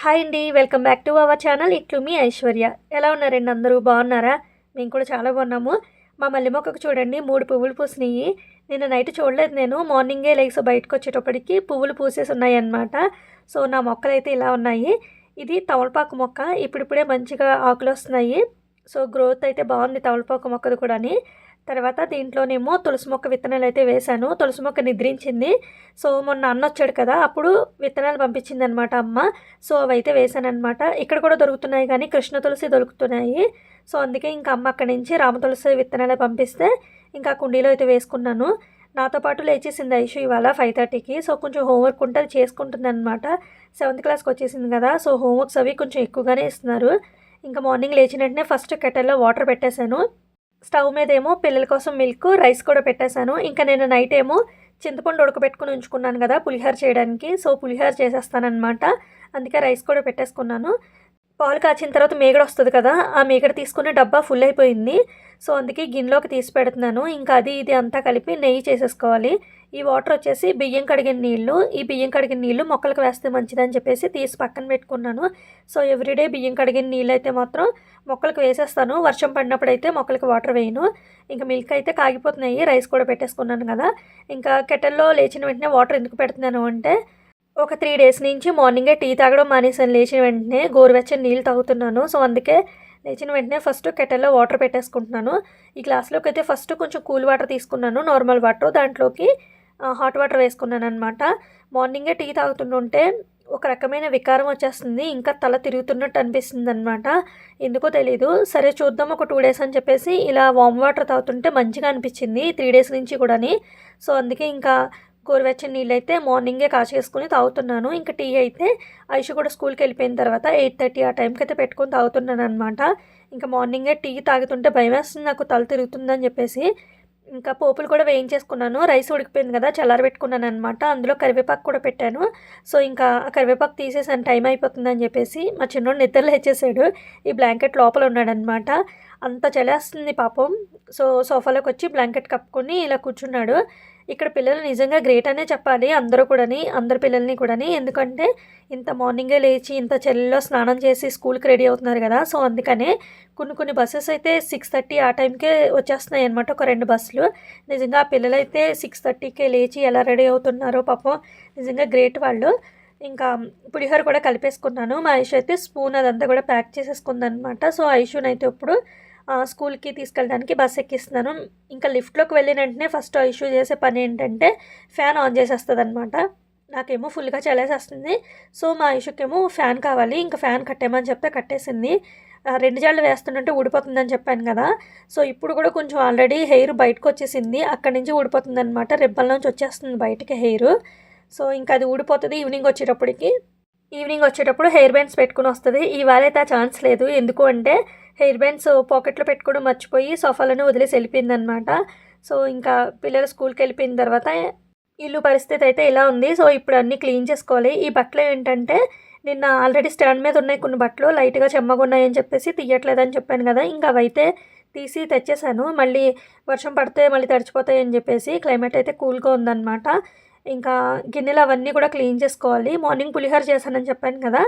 Hi అండి welcome back to our channel. ఇట్లు మీ ఐశ్వర్య. ఎలా ఉన్నారండి అందరూ? బాగున్నారా? మేము కూడా చాలా బాగున్నాము. మా మల్లె మొక్కకు చూడండి మూడు పువ్వులు పూసినాయి. నిన్న నైట్ చూడలేదు నేను. మార్నింగే లేచి బయటకు వచ్చేటప్పటికి పువ్వులు పూసేసి ఉన్నాయి అన్నమాట సో నా మొక్కలు అయితే ఇలా ఉన్నాయి. ఇది తమలపాకు మొక్క. ఇప్పుడిప్పుడే మంచిగా ఆకులు వస్తున్నాయి సో గ్రోత్ అయితే బాగుంది తమలపాకు మొక్కది కూడాని. తర్వాత దీంట్లోనేమో తులసి మొక్క విత్తనాలు అయితే వేశాను. తులసి మొక్క నిద్రించింది. సో మొన్న అన్న వచ్చాడు కదా అప్పుడు విత్తనాలు పంపించింది అనమాట అమ్మ. సో అవి అయితే ఇక్కడ కూడా దొరుకుతున్నాయి కానీ కృష్ణ తులసి దొరుకుతున్నాయి. సో అందుకే ఇంకా అమ్మ అక్కడి నుంచి రామ తులసి విత్తనాలు పంపిస్తే ఇంకా కుండీలో అయితే వేసుకున్నాను. నాతో పాటు లేచేసింది ఐషు ఇవాళ ఫైవ్ థర్టీకి. సో కొంచెం హోంవర్క్ ఉంటే అది చేసుకుంటుంది అనమాట సెవెంత్ క్లాస్కి వచ్చేసింది కదా సో హోంవర్క్స్ అవి కొంచెం ఎక్కువగానే ఇస్తున్నారు. ఇంకా మార్నింగ్ లేచిన వెంటనే ఫస్ట్ కెటల్లో వాటర్ పెట్టేశాను. స్టవ్ మీద ఏమో పిల్లల కోసం మిల్క్ రైస్ కూడా పెట్టేశాను. ఇంకా నేను నైట్ ఏమో చింతపండు ఉడకబెట్టుకుని ఉంచుకున్నాను కదా పులిహోర చేయడానికి. సో పులిహోర చేసేస్తానమాట అందుకే రైస్ కూడా పెట్టేసుకున్నాను. పాలు కాచిన తర్వాత మేగడ వస్తుంది కదా ఆ మేగడ తీసుకునే డబ్బా ఫుల్ అయిపోయింది. సో అందుకే గిన్నెలోకి తీసి పెడుతున్నాను. ఇంకా అది ఇది అంతా కలిపి నెయ్యి చేసేసుకోవాలి. ఈ వాటర్ వచ్చేసి బియ్యం కడిగిన నీళ్ళు ఈ బియ్యం కడిగిన నీళ్ళు మొక్కలకు వేస్తే మంచిదని చెప్పేసి తీసి పక్కన పెట్టుకున్నాను. సో ఎవ్రీడే బియ్యం కడిగిన నీళ్ళు అయితే మాత్రం మొక్కలకు వేసేస్తాను. వర్షం పడినప్పుడు అయితే మొక్కలకు వాటర్ వేయను. ఇంకా మిల్క్ అయితే కాగిపోతున్నాయి. రైస్ కూడా పెట్టేసుకున్నాను కదా. ఇంకా కెటల్లో లేచిన వెంటనే వాటర్ ఎందుకు పెడుతున్నాను అంటే ఒక త్రీ డేస్ నుంచి మార్నింగే టీ తాగడం మానేసాను లేచిన వెంటనే గోరువెచ్చని నీళ్ళు తాగుతున్నాను. సో అందుకే లేచిన వెంటనే ఫస్ట్ కెటల్లో వాటర్ పెట్టేసుకుంటున్నాను. ఈ గ్లాస్లోకి అయితే ఫస్ట్ కొంచెం కూల్ వాటర్ తీసుకున్నాను. నార్మల్ వాటర్ దాంట్లోకి హాట్ వాటర్ వేసుకున్నాను అనమాట మార్నింగే టీ తాగుతుంటుంటే ఒక రకమైన వికారం వచ్చేస్తుంది. ఇంకా తల తిరుగుతున్నట్టు అనిపిస్తుంది అనమాట ఎందుకో తెలీదు. సరే చూద్దాం ఒక టూ డేస్ అని చెప్పేసి ఇలా వామ్ వాటర్ తాగుతుంటే మంచిగా అనిపించింది. త్రీ డేస్ నుంచి కూడాని. సో అందుకే ఇంకా గోరువెచ్చని నీళ్ళు అయితే మార్నింగే కాచేసుకుని తాగుతున్నాను. ఇంకా టీ అయితే ఐషు కూడా స్కూల్కి వెళ్ళిపోయిన తర్వాత ఎయిట్ థర్టీ ఆ టైంకి అయితే పెట్టుకొని తాగుతున్నాను అనమాట ఇంకా మార్నింగే టీ తాగుతుంటే భయం వేస్తుంది నాకు తల తిరుగుతుందని చెప్పేసి. ఇంకా పోపులు కూడా వేయించేసుకున్నాను. రైస్ ఉడికిపోయింది కదా చల్లారబెట్టుకున్నాను అనమాట అందులో కరివేపాకు కూడా పెట్టాను. సో ఇంకా ఆ కరివేపాకు తీసేసాను. టైం అయిపోతుందని చెప్పేసి మా చిన్నోడు నిద్రలో హెచ్చేసాడు ఈ బ్లాంకెట్ లోపల ఉన్నాడనమాట అంత చలేస్తుంది పాపం. సో సోఫాలోకి వచ్చి బ్లాంకెట్ కప్పుకొని ఇలా కూర్చున్నాడు. ఇక్కడ పిల్లలు నిజంగా గ్రేట్ అనే చెప్పాలి అందరూ కూడాని అందరు పిల్లల్ని కూడాని. ఎందుకంటే ఇంత మార్నింగే లేచి ఇంత చలిలో స్నానం చేసి స్కూల్కి రెడీ అవుతున్నారు కదా. సో అందుకనే కొన్ని కొన్ని బస్సెస్ అయితే సిక్స్ థర్టీ ఆ టైంకే వచ్చేస్తున్నాయి అనమాట ఒక రెండు బస్సులు నిజంగా ఆ పిల్లలైతే సిక్స్ థర్టీకే లేచి ఎలా రెడీ అవుతున్నారో పాపం నిజంగా గ్రేట్ వాళ్ళు. ఇంకా పులిహోర కూడా కలిపేసుకున్నాను. మా ఐషు అయితే స్పూన్ అదంతా కూడా ప్యాక్ చేసేసుకుందనమాట సో ఐషునైతే ఇప్పుడు స్కూల్కి తీసుకెళ్ళడానికి బస్ ఎక్కిస్తున్నాను. ఇంకా లిఫ్ట్లోకి వెళ్ళిన వెంటనే ఫస్ట్ ఇష్యూ చేసే పని ఏంటంటే ఫ్యాన్ ఆన్ చేసేస్తుంది అనమాట నాకేమో ఫుల్గా చలేసేస్తుంది. సో మా ఇష్యూకేమో ఫ్యాన్ కావాలి. ఇంకా ఫ్యాన్ కట్టేమని చెప్తే కట్టేసింది. రెండు జాళ్ళు వేస్తుంటే ఊడిపోతుందని చెప్పాను కదా. సో ఇప్పుడు కూడా కొంచెం ఆల్రెడీ హెయిర్ బయటకు వచ్చేసింది అక్కడి నుంచి ఊడిపోతుంది అనమాట రెబ్బల నుంచి వచ్చేస్తుంది బయటకి హెయిర్. సో ఇంకా అది ఊడిపోతుంది ఈవినింగ్ వచ్చేటప్పటికి. ఈవినింగ్ వచ్చేటప్పుడు హెయిర్ బ్యాండ్స్ పెట్టుకుని వస్తుంది. ఇవాళ అయితే ఆ ఛాన్స్ లేదు. ఎందుకు అంటే హెయిర్ బ్యాండ్స్ పాకెట్లో పెట్టుకోవడం మర్చిపోయి సోఫాలను వదిలేసి వెళ్ళిపోయిందనమాట. సో ఇంకా పిల్లలు స్కూల్కి వెళ్ళిపోయిన తర్వాత ఇల్లు పరిస్థితి అయితే ఇలా ఉంది. సో ఇప్పుడు అన్నీ క్లీన్ చేసుకోవాలి. ఈ బట్టలు ఏంటంటే నిన్న ఆల్రెడీ స్టాండ్ మీద ఉన్నాయి కొన్ని బట్టలు. లైట్గా చెమ్మగా ఉన్నాయని చెప్పేసి తీయట్లేదని చెప్పాను కదా. ఇంకా అవైతే తీసి తెచ్చేసాను. మళ్ళీ వర్షం పడితే మళ్ళీ తడిచిపోతాయి అని చెప్పేసి క్లైమేట్ అయితే కూల్గా ఉందన్నమాట ఇంకా గిన్నెలు అవన్నీ కూడా క్లీన్ చేసుకోవాలి. మార్నింగ్ పులిహోర చేశానని చెప్పాను కదా.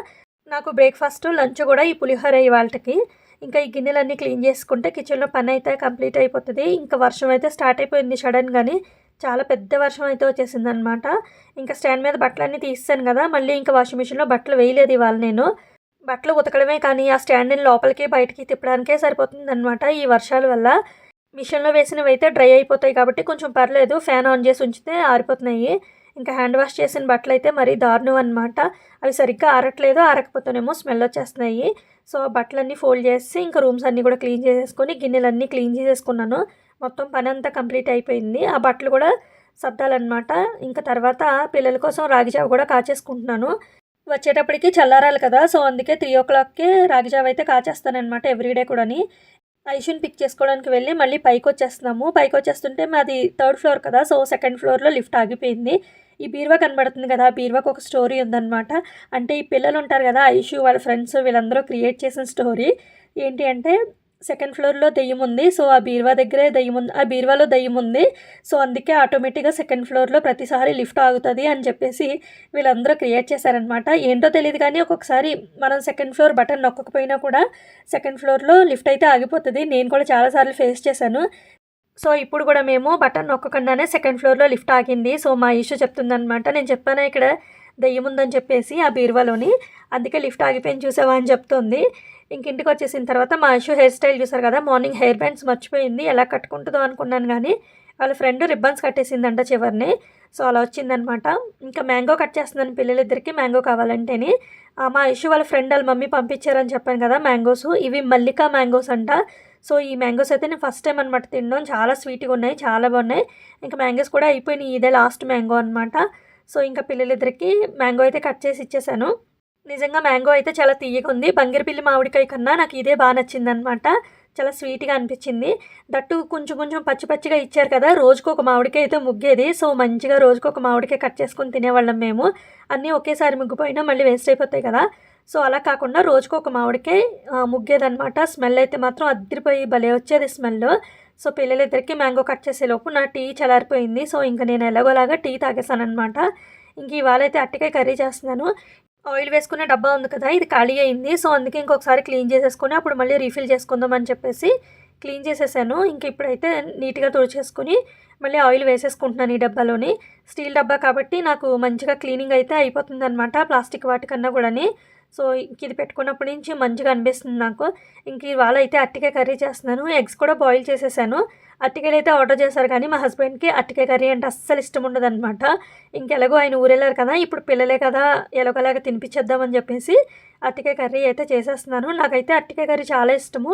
నాకు బ్రేక్ఫాస్ట్ లంచ్ కూడా ఈ పులిహోర ఇవాళకి. ఇంకా ఈ గిన్నెలన్నీ క్లీన్ చేసుకుంటే కిచెన్లో పని అయితే కంప్లీట్ అయిపోతుంది. ఇంకా వర్షం అయితే స్టార్ట్ అయిపోయింది సడన్గాని చాలా పెద్ద వర్షం అయితే వచ్చేసింది అనమాట ఇంకా స్టాండ్ మీద బట్టలన్నీ తీసాను కదా మళ్ళీ ఇంకా వాషింగ్ మిషన్లో బట్టలు వేయలేదు ఇవాళ నేను. బట్టలు ఉతకడమే కానీ ఆ స్టాండ్ని లోపలికి బయటికి తిప్పడానికే సరిపోతుంది అనమాట ఈ వర్షాల వల్ల. మిషన్లో వేసినవి అయితే డ్రై అయిపోతాయి కాబట్టి కొంచెం పర్లేదు ఫ్యాన్ ఆన్ చేసి ఉంచితే ఆరిపోతున్నాయి. ఇంకా హ్యాండ్ వాష్ చేసిన బట్టలు అయితే మరీ దారుణం అనమాట. అవి సరిగ్గా ఆరట్లేదు ఆరకపోతేనేమో స్మెల్ వచ్చేస్తున్నాయి. సో బట్టలన్నీ ఫోల్డ్ చేసి ఇంకా రూమ్స్ అన్నీ కూడా క్లీన్ చేసేసుకొని గిన్నెలన్నీ క్లీన్ చేసేసుకున్నాను. మొత్తం పని అంతా కంప్లీట్ అయిపోయింది. ఆ బట్టలు కూడా సర్దాలన్నమాట. ఇంకా తర్వాత పిల్లల కోసం రాగిజావ కూడా కాచేసుకుంటున్నాను. వచ్చేటప్పటికి చల్లారాలి కదా సో అందుకే త్రీ ఓ క్లాక్కి రాగిజావ అయితే కాచేస్తానమాట ఎవ్రీడే కూడాని. ఐషుని పిక్ చేసుకోవడానికి వెళ్ళి మళ్ళీ పైకి వచ్చేస్తున్నాము పైకి వచ్చేస్తుంటే మాది థర్డ్ ఫ్లోర్ కదా సో సెకండ్ ఫ్లోర్లో లిఫ్ట్ ఆగిపోయింది. ఈ బీరువా కనబడుతుంది కదా బీరువాకు ఒక స్టోరీ ఉందన్నమాట. అంటే ఈ పిల్లలు ఉంటారు కదా ఐషు వాళ్ళ ఫ్రెండ్స్ వీళ్ళందరూ క్రియేట్ చేసిన స్టోరీ. ఏంటి అంటే సెకండ్ ఫ్లోర్లో దెయ్యం ఉంది సో ఆ బీరువా దగ్గరే దెయ్యం ఉంది ఆ బీరువాలో దెయ్యం ఉంది. సో అందుకే ఆటోమేటిక్గా సెకండ్ ఫ్లోర్లో ప్రతిసారి లిఫ్ట్ ఆగుతుంది అని చెప్పేసి వీళ్ళందరూ క్రియేట్ చేశారనమాట ఏంటో తెలియదు కానీ ఒక్కొక్కసారి మనం సెకండ్ ఫ్లోర్ బటన్ నొక్కకపోయినా కూడా సెకండ్ ఫ్లోర్లో లిఫ్ట్ అయితే ఆగిపోతుంది. నేను కూడా చాలాసార్లు ఫేస్ చేశాను. సో ఇప్పుడు కూడా మేము బటన్ నొక్కకుండానే సెకండ్ ఫ్లోర్లో లిఫ్ట్ ఆగింది. సో మా ఇష్యూ చెప్తుందనమాట నేను చెప్పాను ఇక్కడ దెయ్యం ఉందని చెప్పేసి ఆ బీరువాలోని. అందుకే లిఫ్ట్ ఆగిపోయింది చూసావా అని చెప్తుంది. ఇంక ఇంటికి వచ్చేసిన తర్వాత మా ఇష్యూ హెయిర్ స్టైల్ చూసారు కదా మార్నింగ్ హెయిర్ బ్యాండ్స్ మర్చిపోయింది. ఎలా కట్టుకుంటుందో అనుకున్నాను కానీ వాళ్ళ ఫ్రెండ్ రిబ్బన్స్ కట్టేసిందంట చివరిని. సో అలా వచ్చిందనమాట ఇంకా మ్యాంగో కట్ చేస్తున్నాను పిల్లలిద్దరికి మ్యాంగో కావాలంటేని ఆ, మా ఇష్యూ వాళ్ళ ఫ్రెండ్ వాళ్ళ మమ్మీ పంపించారని చెప్పాను కదా మ్యాంగోస్. ఇవి మల్లికా మ్యాంగోస్ అంట. సో ఈ మ్యాంగోస్ అయితే నేను ఫస్ట్ టైం అనమాట తినడం. చాలా స్వీట్గా ఉన్నాయి చాలా బాగున్నాయి. ఇంకా మ్యాంగోస్ కూడా అయిపోయినాయి. ఇదే లాస్ట్ మ్యాంగో అనమాట సో ఇంకా పిల్లలిద్దరికి మ్యాంగో అయితే కట్ చేసి ఇచ్చేసాను. నిజంగా మ్యాంగో అయితే చాలా తీయగా ఉంది. బంగిరపిల్లి మామిడికాయ కన్నా నాకు ఇదే బాగా నచ్చిందనమాట చాలా స్వీట్గా అనిపించింది. దట్టు కొంచెం కొంచెం పచ్చి పచ్చిగా ఇచ్చారు కదా రోజుకు ఒక మామిడికాయ అయితే ముగ్గేది. సో మంచిగా రోజుకు ఒక మామిడికాయ కట్ చేసుకొని తినేవాళ్ళం మేము. అన్నీ ఒకేసారి ముగ్గిపోయినా మళ్ళీ వేస్ట్ అయిపోతాయి కదా. సో అలా కాకుండా రోజుకు ఒక మామిడికాయ ఆ, ముగ్గేదన్నమాట. స్మెల్ అయితే మాత్రం అద్దరిపోయి భలే వచ్చేది స్మెల్. సో పిల్లలిద్దరికి మ్యాంగో కట్ చేసేలోపు నా టీ చలారిపోయింది సో ఇంకా నేను ఎలాగోలాగా టీ తాగేసాను అనమాట ఇంక ఇవాళ అయితే అట్టికాయ కర్రీ చేస్తున్నాను. ఆయిల్ వేసుకునే డబ్బా ఉంది కదా ఇది ఖాళీ అయింది. సో అందుకే ఇంకొకసారి క్లీన్ చేసేసుకొని అప్పుడు మళ్ళీ రీఫిల్ చేసుకుందాం అని చెప్పేసి క్లీన్ చేసేసాను. ఇంక ఇప్పుడైతే నీట్గా తుడిచేసుకుని మళ్ళీ ఆయిల్ వేసేసుకుంటున్నాను ఈ డబ్బాలోని. స్టీల్ డబ్బా కాబట్టి నాకు మంచిగా క్లీనింగ్ అయితే అయిపోతుంది అనమాట ప్లాస్టిక్ వాటికన్నా కూడాని. సో ఇంక ఇది పెట్టుకున్నప్పటి నుంచి మంచిగా అనిపిస్తుంది నాకు. ఇంక ఇవాళ అయితే అట్టికాయ కర్రీ చేస్తున్నాను. ఎగ్స్ కూడా బాయిల్ చేసేసాను. అట్టికాయలు అయితే ఆర్డర్ చేశారు కానీ మా హస్బెండ్కి అట్టికాయ కర్రీ అంటే అస్సలు ఇష్టం ఉండదు అనమాట ఇంకెలాగో ఆయన ఊరెళ్ళారు కదా ఇప్పుడు పిల్లలే కదా ఎలాగోలాగా తినిపించేద్దామని చెప్పేసి అట్టికాయ కర్రీ అయితే చేసేస్తున్నాను. నాకైతే అట్టికాయ కర్రీ చాలా ఇష్టము.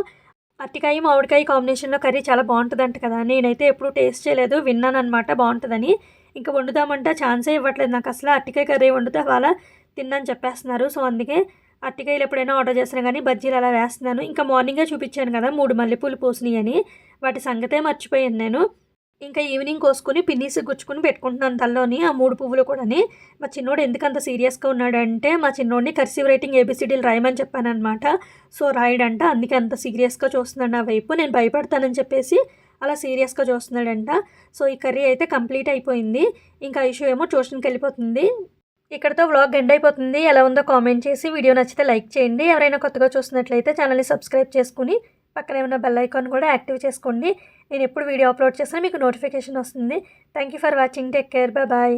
అట్టికాయ మామిడికాయ కాంబినేషన్లో కర్రీ చాలా బాగుంటుందంట కదా నేనైతే ఎప్పుడు టేస్ట్ చేయలేదు విన్నాను అనమాట బాగుంటుందని. ఇంకా వండుదామంటే ఛాన్సే ఇవ్వట్లేదు నాకు అసలు. అట్టికాయ కర్రీ వండుతా వాళ్ళ తిన్నాను చెప్పేస్తున్నారు. సో అందుకే అట్టికాయలు ఎప్పుడైనా ఆర్డర్ చేసినా కానీ బజ్జీలు అలా వేస్తున్నాను. ఇంకా మార్నింగే చూపించాను కదా మూడు మల్లెపూలు పూసినాయి అని వాటి సంగతే మర్చిపోయాను నేను. ఇంకా ఈవినింగ్ కోసుకుని పిన్నీసి గుచ్చుకుని పెట్టుకుంటున్నాను తల్లోని ఆ మూడు పువ్వులు కూడాని. మా చిన్నోడు ఎందుకంత సీరియస్గా ఉన్నాడంటే మా చిన్నోడిని కర్సివ్ రైటింగ్ ఏబిసిడీలు రాయమని చెప్పానమాట సో రాయడంట అందుకే అంత సీరియస్గా చూస్తున్నాడు నా వైపు. నేను భయపడతానని చెప్పేసి అలా సీరియస్గా చూస్తున్నాడంట. సో ఈ కర్రీ అయితే కంప్లీట్ అయిపోయింది. ఇంకా ఇష్యూ ఏమో ట్యూషన్కి వెళ్ళిపోతుంది. ఇక్కడతో వ్లాగ్ ఎండ్ అయిపోతుంది. ఎలా ఉందో కామెంట్ చేసి వీడియో నచ్చితే లైక్ చేయండి. ఎవరైనా కొత్తగా చూసినట్లయితే ఛానల్ని సబ్స్క్రైబ్ చేసుకుని పక్కనే ఉన్న బెల్ ఐకాన్ కూడా యాక్టివ్ చేసుకోండి. నేను ఎప్పుడు వీడియో అప్లోడ్ చేసినా మీకు నోటిఫికేషన్ వస్తుంది. Thank you for watching take care bye